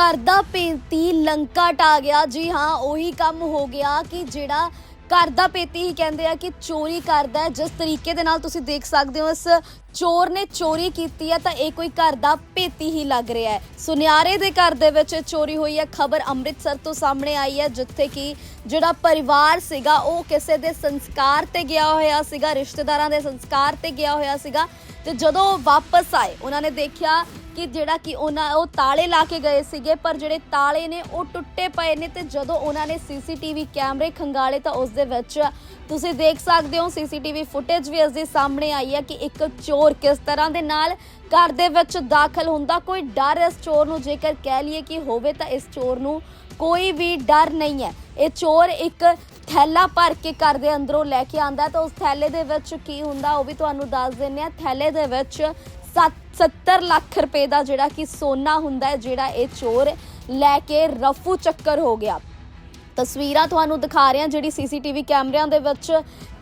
ਘਰ ਦਾ ਪੇਤੀ ਲੰਕਾ ਟਾ ਗਿਆ। ਜੀ ਹਾਂ, ਉਹੀ ਕੰਮ ਹੋ ਗਿਆ ਕਿ ਜਿਹੜਾ ਘਰ ਦਾ ਪੇਤੀ ਹੀ ਕਹਿੰਦੇ ਆ ਕਿ ਚੋਰੀ ਕਰਦਾ ਜਿਸ ਤਰੀਕੇ ਦੇ ਨਾਲ ਤੁਸੀਂ ਦੇਖ ਸਕਦੇ ਹੋ, ਇਸ ਚੋਰ ਨੇ ਚੋਰੀ ਕੀਤੀ ਹੈ ਤਾਂ ਇਹ ਕੋਈ ਘਰ ਦਾ ਪੇਤੀ ਹੀ ਲੱਗ ਰਿਹਾ ਹੈ। ਸੁਨਿਆਰੇ ਦੇ ਘਰ ਦੇ ਵਿੱਚ ਚੋਰੀ ਹੋਈ ਹੈ। ਖਬਰ ਅੰਮ੍ਰਿਤਸਰ ਤੋਂ ਸਾਹਮਣੇ ਆਈ ਹੈ, ਜਿੱਥੇ ਕਿ ਜਿਹੜਾ ਪਰਿਵਾਰ ਸੀਗਾ, ਉਹ ਕਿਸੇ ਦੇ ਸੰਸਕਾਰ ਤੇ ਗਿਆ ਹੋਇਆ ਸੀਗਾ, ਰਿਸ਼ਤੇਦਾਰਾਂ ਦੇ ਸੰਸਕਾਰ ਤੇ ਗਿਆ ਹੋਇਆ ਸੀਗਾ। ਤੇ ਜਦੋਂ ਉਹ ਵਾਪਸ ਆਏ, ਉਹਨਾਂ ਨੇ ਦੇਖਿਆ ਕਿ ਜਿਹੜਾ ਕਿ ਉਹਨਾਂ ਉਹ ਤਾਲੇ ਲਾ ਕੇ ਗਏ ਸੀਗੇ, ਪਰ ਜਿਹੜੇ ਤਾਲੇ ਨੇ ਉਹ ਟੁੱਟੇ ਪਏ ਨੇ ਤੇ ਜਦੋਂ ਉਹਨਾਂ ਨੇ ਸੀਸੀਟੀਵੀ ਕੈਮਰੇ ਖੰਗਾਲੇ ਤਾਂ ਉਸ ਦੇ ਵਿੱਚ ਤੁਸੀਂ ਦੇਖ ਸਕਦੇ ਹੋ, ਸੀਸੀਟੀਵੀ ਫੁਟੇਜ ਵੀ ਇਸ ਦੇ ਸਾਹਮਣੇ ਆਈ ਹੈ ਕਿ ਇੱਕ ਚੋਰ ਕਿਸ ਤਰ੍ਹਾਂ ਦੇ ਨਾਲ ਘਰ ਦੇ ਵਿੱਚ ਦਾਖਲ ਹੁੰਦਾ। ਕੋਈ ਡਰ ਇਸ ਚੋਰ ਨੂੰ ਜੇਕਰ ਕਹਿ ਲਈਏ ਕਿ ਹੋਵੇ ਤਾਂ ਇਸ ਚੋਰ ਨੂੰ ਕੋਈ ਵੀ ਡਰ ਨਹੀਂ ਹੈ। ਇਹ ਚੋਰ ਇੱਕ ਥੈਲਾ ਭਰ ਕੇ ਘਰ ਦੇ ਅੰਦਰੋਂ ਲੈ ਕੇ ਆਂਦਾ ਤਾਂ ਉਸ ਥੈਲੇ ਦੇ ਵਿੱਚ ਕੀ ਹੁੰਦਾ ਉਹ ਵੀ ਤੁਹਾਨੂੰ ਦੱਸ ਦਿੰਨੇ ਆ ਥੈਲੇ ਦੇ ਵਿੱਚ ਸੱਤ 70 ਲੱਖ ਰੁਪਏ ਦਾ ਜਿਹੜਾ ਕਿ ਸੋਨਾ ਹੁੰਦਾ ਹੈ, ਜਿਹੜਾ ਇਹ ਚੋਰ ਲੈ ਕੇ ਰਫੂ ਚੱਕਰ ਹੋ ਗਿਆ। ਤਸਵੀਰਾਂ ਤੁਹਾਨੂੰ ਦਿਖਾ ਰਹੇ ਹਾਂ, ਜਿਹੜੀ ਸੀਸੀਟੀਵੀ ਕੈਮਰਿਆਂ ਦੇ ਵਿੱਚ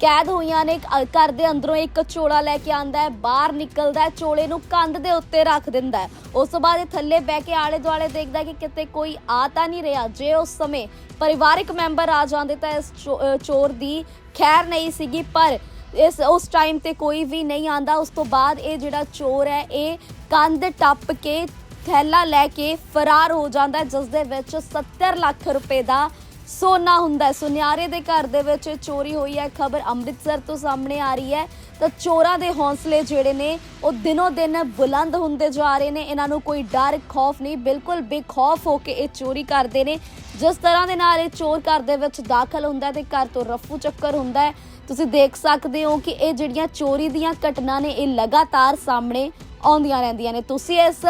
ਕੈਦ ਹੋਈਆਂ ਨੇ। ਘਰ ਦੇ ਅੰਦਰੋਂ ਇੱਕ ਚੋਲਾ ਲੈ ਕੇ ਆਂਦਾ ਹੈ, ਬਾਹਰ ਨਿਕਲਦਾ ਹੈ, ਚੋਲੇ ਨੂੰ ਕੰਧ ਦੇ ਉੱਤੇ ਰੱਖ ਦਿੰਦਾ ਹੈ। ਉਸ ਤੋਂ ਬਾਅਦ ਇਹ ਥੱਲੇ ਬਹਿ ਕੇ ਆਲੇ ਦੁਆਲੇ ਦੇਖਦਾ ਕਿ ਕਿਤੇ ਕੋਈ ਆ ਤਾਂ ਨਹੀਂ ਰਿਹਾ। ਜੇ ਉਸ ਸਮੇਂ ਪਰਿਵਾਰਿਕ ਮੈਂਬਰ ਆ ਜਾਂਦੇ ਤਾਂ ਇਸ ਚੋ- ਚੋਰ ਦੀ ਖੈਰ ਨਹੀਂ ਸੀਗੀ, ਪਰ ਇਸ, ਉਸ ਟਾਈਮ ਤੇ ਕੋਈ ਵੀ ਨਹੀਂ ਆਂਦਾ। ਉਸ ਤੋਂ ਬਾਅਦ ਇਹ ਜਿਹੜਾ ਚੋਰ ਹੈ, ਇਹ ਕੰਧ ਟੱਪ ਕੇ ਥੈਲਾ ਲੈ ਕੇ ਫਰਾਰ ਹੋ ਜਾਂਦਾ ਜਿਸ ਦੇ ਵਿੱਚ 70 ਲੱਖ ਰੁਪਏ ਦਾ ਸੋਨਾ ਹੁੰਦਾ ਸੁਨਿਆਰੇ ਦੇ ਘਰ ਦੇ ਵਿੱਚ ਇਹ ਚੋਰੀ ਹੋਈ ਹੈ। ਖਬਰ ਅੰਮ੍ਰਿਤਸਰ ਤੋਂ ਸਾਹਮਣੇ ਆ ਰਹੀ ਹੈ। ਤਾਂ ਚੋਰਾਂ ਦੇ ਹੌਸਲੇ ਜਿਹੜੇ ਨੇ, ਉਹ ਦਿਨੋ ਦਿਨ ਬੁਲੰਦ ਹੁੰਦੇ ਜਾ ਰਹੇ ਨੇ। ਇਹਨਾਂ ਨੂੰ ਕੋਈ ਡਰ, ਖੌਫ ਨਹੀਂ, ਬਿਲਕੁਲ ਬੇਖੌਫ ਹੋ ਕੇ ਇਹ ਚੋਰੀ ਕਰਦੇ ਨੇ। ਜਿਸ ਤਰ੍ਹਾਂ ਦੇ ਨਾਲ ਇਹ ਚੋਰ ਘਰ ਦੇ ਵਿੱਚ ਦਾਖਲ ਹੁੰਦਾ ਹੈ ਤੇ ਘਰ ਤੋਂ ਰਫੂ ਚੱਕਰ ਹੁੰਦਾ ਹੈ। ਤੁਸੀਂ ਦੇਖ ਸਕਦੇ ਹੋ ਕਿ ਇਹ ਜਿਹੜੀਆਂ ਚੋਰੀ ਦੀਆਂ ਘਟਨਾ ਨੇ ਇਹ ਲਗਾਤਾਰ ਸਾਹਮਣੇ ਆਉਂਦੀਆਂ ਰਹਿੰਦੀਆਂ ਨੇ ਤੁਸੀਂ ਇਸ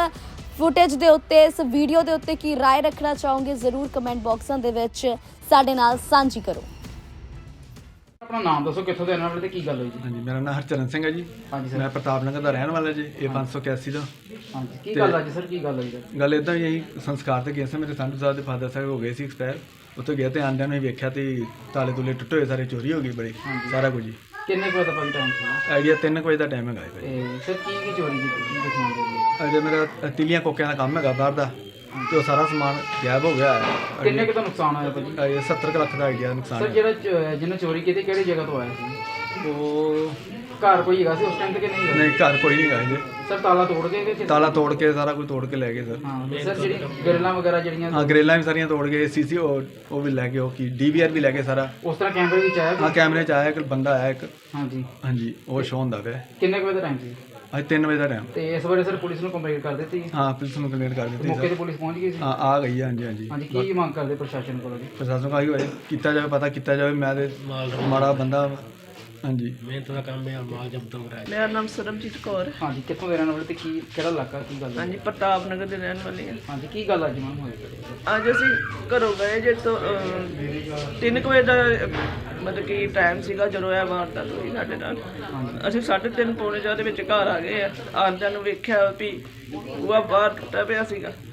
ਫੁਟੇਜ ਦੇ ਉੱਤੇ ਇਸ ਵੀਡੀਓ ਦੇ ਉੱਤੇ ਕੀ رائے ਰੱਖਣਾ ਚਾਹੋਗੇ ਜ਼ਰੂਰ ਕਮੈਂਟ ਬਾਕਸਾਂ ਦੇ ਵਿੱਚ ਸਾਡੇ ਨਾਲ ਸਾਂਝੀ ਕਰੋ ਆਪਣਾ ਨਾਮ ਦੱਸੋ ਕਿੱਥੋਂ ਦੇ ਰਹਿਣ ਵਾਲੇ ਤੇ ਕੀ ਗੱਲ ਹੋਈ ਜੀ ਹਾਂਜੀ ਮੇਰਾ ਨਾਮ ਹਰਚਰਨ ਸਿੰਘ ਹੈ ਜੀ ਹਾਂਜੀ ਸਰ ਮੈਂ ਪ੍ਰਤਾਪ ਨਗਰ ਦਾ ਰਹਿਣ ਵਾਲਾ ਜੀ ਇਹ 581 ਦਾ ਹਾਂਜੀ ਕੀ ਤੇ- ਗੱਲ ਅੱਜ ਸਰ ਕੀ ਗੱਲ ਹੋਈ ਸਰ ਗੱਲ ਇਦਾਂ ਹੀ ਅਸੀਂ ਸੰਸਕਾਰ ਤੇ ਗਏ ਸੀ ਮੇਰੇ ਸੰਤ ਸਾਹਿਬ ਦੇ ਫਾਦਰ ਸਾਹਿਬ ਹੋ ਗਏ ਸੀ ਐਕਸਪਾਇਰ ਉੱਥੇ ਗਿਆ ਤੇ ਆਂਦਿਆਂ ਨੂੰ ਹੀ ਵੇਖਿਆ ਤੇ ਤਾਲੇ ਤੁਲੇ ਟੁੱਟੇ ਹੋਏ ਸਾਰੇ ਚੋਰੀ ਹੋ ਗਈ ਬੜੀ। ਸਾਰਾ ਕੁਝ ਕਿੰਨੇ ਕੁ ਦਾ ਭਾਈ ਟਾਈਮ ਸੀ ਆਈਡੀਆ 3 ਵਜੇ ਦਾ ਟਾਈਮ ਹੈਗਾ ਜੀ ਤੇ ਸਰ ਕੀ ਕੀ ਚੋਰੀ ਕੀਤੀ ਕੀ ਦੱਸਣਾ ਚਾਹੀਏ ਅਜੇ ਮੇਰਾ ਅ, ਤਿਲੀਆਂ ਕੋਕਿਆਂ ਦਾ ਕੰਮ ਹੈਗਾ ਬਾਹਰ ਦਾ ਤੇ ਉਹ ਸਾਰਾ ਸਮਾਨ ਗਾਇਬ ਹੋ ਗਿਆ। ਕਿੰਨੇ ਕੁ ਦਾ ਨੁਕਸਾਨ ਹੋਇਆ ਭਾਜੀ ਇਹ 70 ਕੁ ਲੱਖ ਦਾ ਆਈਡੀਆ ਨੁਕਸਾਨ ਸਰ ਹੈ। ਜਿਹੜਾ ਚ- ਜਿਹਨੇ ਚੋਰੀ ਕੀਤੀ ਕਿਹੜੀ ਜਗ੍ਹਾ ਤੋਂ ਆਇਆ ਸੀ? ਉਹ ਘਰ ਕੋਈ ਹੈਗਾ ਸੀ ਉਸ ਟਾਈਮ ਤੇ ਕਿ ਨਹੀਂ ਹੈਗਾ? ਨਹੀਂ ਘਰ ਕੋਈ ਨਹੀਂ ਹੈਗਾ ਜੀ। ਸਰ ਤਾਲਾ ਤੋੜ ਕੇ ਕਿ ਕਿਸ- ਤਾਲਾ ਤੋੜ ਕੇ ਸਾਰਾ ਕੁਝ ਤੋੜ ਕੇ ਲੈ ਗਏ ਸਰ। ਹਾਂ ਤੇ ਸਰ ਜਿਹੜੀ ਗਰਲਾਂ ਵਗੈਰਾ ਜਿਹੜੀਆਂ ਹਾਂ ਗਰੇਲਾਂ ਵੀ ਸਾਰੀਆਂ ਤੋੜ ਗਏ ਸੀਸੀ ਉਹ ਵੀ ਲੈ ਗਏ ਉਹ ਕੀ ਡੀਵੀਆਰ ਵੀ ਲੈ ਗਏ ਸਾਰਾ। ਉਸ ਤਰ੍ਹਾਂ ਕੈਮਰੇ ਵਿੱਚ ਆਇਆ ਹਾਂ? ਕੈਮਰੇ 'ਚ ਆਇਆ ਇੱਕ ਬੰਦਾ ਆਇਆ ਇੱਕ। ਹਾਂਜੀ। ਹਾਂਜੀ ਉਹ ਸ਼ੋਅ ਹੁੰਦਾ ਪਿਆ। ਕਿੰਨੇ ਕੁ ਵਜੇ ਦਾ ਟਾਈਮ ਸੀ? ਅੱਜ 3 ਵਜੇ ਦਾ ਟਾਈਮ ਤੇ ਇਸ ਬਾਰੇ ਸਰ ਪੁਲਿਸ ਨੂੰ ਕੰਪਲੇਂਟ ਕਰ ਦਿੱਤੀ? ਹਾਂ ਪੁਲਿਸ ਨੂੰ ਕੰਪਲੇਂਟ ਕਰ ਦਿੱਤੀ ਮੌਕੇ ਤੇ ਪੁਲਿਸ ਪਹੁੰਚ ਗਈ ਸੀ? ਹਾਂ ਆ ਗਈ ਹੈ, ਹਾਂਜੀ ਹਾਂਜੀ। ਹਾਂਜੀ ਕੀ ਮੰਗ ਕਰਦੇ ਪ੍ਰਸ਼ਾਸਨ ਕੋਲੋਂ ਜੀ? ਪ੍ਰਸ਼ਾਸਨ ਕਾਹੀ ਹੋਏ ਕੀਤਾ ਜਾਵੇ ਪਤਾ ਕੀਤਾ ਜਾਵੇ ਮੈਂ ਤੇ ਮਾੜਾ ਬੰਦਾ ਵਾਂ। ਹਾਂਜੀ। ਮੇਰਾ ਨਾਮ ਸਰਬਜੀਤ ਕੌਰ ਹਾਂਜੀ ਕਿੱਥੋਂ ਦੇ ਰਹਿਣ ਵਾਲੇ ਤੇ ਕੀ ਕਿਹੜਾ ਇਲਾਕਾ ਕੀ ਗੱਲ ਹੈ? ਹਾਂਜੀ ਪ੍ਰਤਾਪ ਨਗਰ ਦੇ ਰਹਿਣ ਵਾਲੀ ਹਾਂ। ਹਾਂਜੀ ਕੀ ਗੱਲ ਅੱਜ ਮੈਮ ਹੋਈ? ਅੱਜ ਅਸੀਂ ਘਰੋਂ ਗਏ ਜੇ ਤੋਂ 3 ਵਜੇ ਦਾ ਮਤਲਬ ਕਿ ਟਾਈਮ ਸੀਗਾ ਜਦੋਂ ਇਹ ਵਾਰਦਾਤ ਹੋਈ ਸਾਡੇ ਨਾਲ। ਅਸੀਂ 3:30 ਪੌਣੇ ਚਾਰ ਦੇ ਵਿੱਚ ਘਰ ਆ ਗਏ ਆ। ਆਂਦਿਆਂ ਨੂੰ ਵੇਖਿਆ ਵੀ ਉਹ ਬਾਹਰ ਟੁੱਟਾ ਪਿਆ ਸੀਗਾ।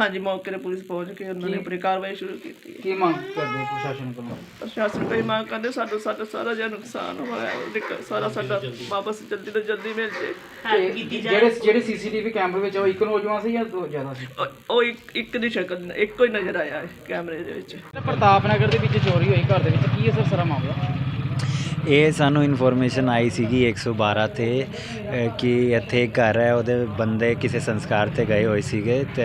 ਹਾਂਜੀ ਮੌਕੇ ਤੇ ਪੁਲਿਸ ਪਹੁੰਚ ਕੇ ਉਹਨਾਂ ਨੇ ਆਪਣੀ ਕਾਰਵਾਈ ਸ਼ੁਰੂ ਕੀਤੀ ਕੀ ਮੰਗ ਕਰਦੇ ਪ੍ਰਸ਼ਾਸਨ ਕੋਲੋਂ? ਪ੍ਰਸ਼ਾਸਨ ਕੋਈ ਮੰਗ ਕਰਦੇ ਸਾਡਾ ਸਾਡਾ ਸਾਰਾ ਜਿਹਾ ਨੁਕਸਾਨ ਹੋਇਆ ਉਹਦੇ ਕ- ਸਾਰਾ ਸਾਡਾ ਵਾਪਸ ਜਲਦੀ ਤੋਂ ਜਲਦੀ ਮਿਲ ਜੇ। ਤੇ ਜਿਹੜੇ ਜਿਹੜੇ ਸੀਸੀਟੀਵੀ ਕੈਮਰੇ ਵਿੱਚ ਉਹ ਇੱਕ ਨੌਜਵਾਨ ਸੀ ਜਾਂ ਦੋ ਜ਼ਿਆਦਾ ਸੀ? ਉਹ- ਉਹ ਇੱਕ ਇੱਕ ਦੀ ਸ਼ਕਲ ਇੱਕੋ ਹੀ ਨਜ਼ਰ ਆਇਆ ਹੈ ਕੈਮਰੇ ਦੇ ਵਿੱਚ। ਪ੍ਰਤਾਪ ਨਗਰ ਦੇ ਵਿੱਚ ਚੋਰੀ ਹੋਈ ਘਰ ਦੇ ਵਿੱਚ। ਕੀ ਹੈ ਸਰ ਸਾਰਾ ਮਾਮਲਾ? ਇਹ ਸਾਨੂੰ ਇਨਫੋਰਮੇਸ਼ਨ ਆਈ ਸੀਗੀ 112 ਤੇ ਅ, ਕਿ ਇੱਥੇ ਇੱਕ ਘਰ ਹੈ ਉਹਦੇ ਬੰਦੇ ਕਿਸੇ ਸੰਸਕਾਰ ਤੇ ਗਏ ਹੋਏ ਸੀਗੇ ਤੇ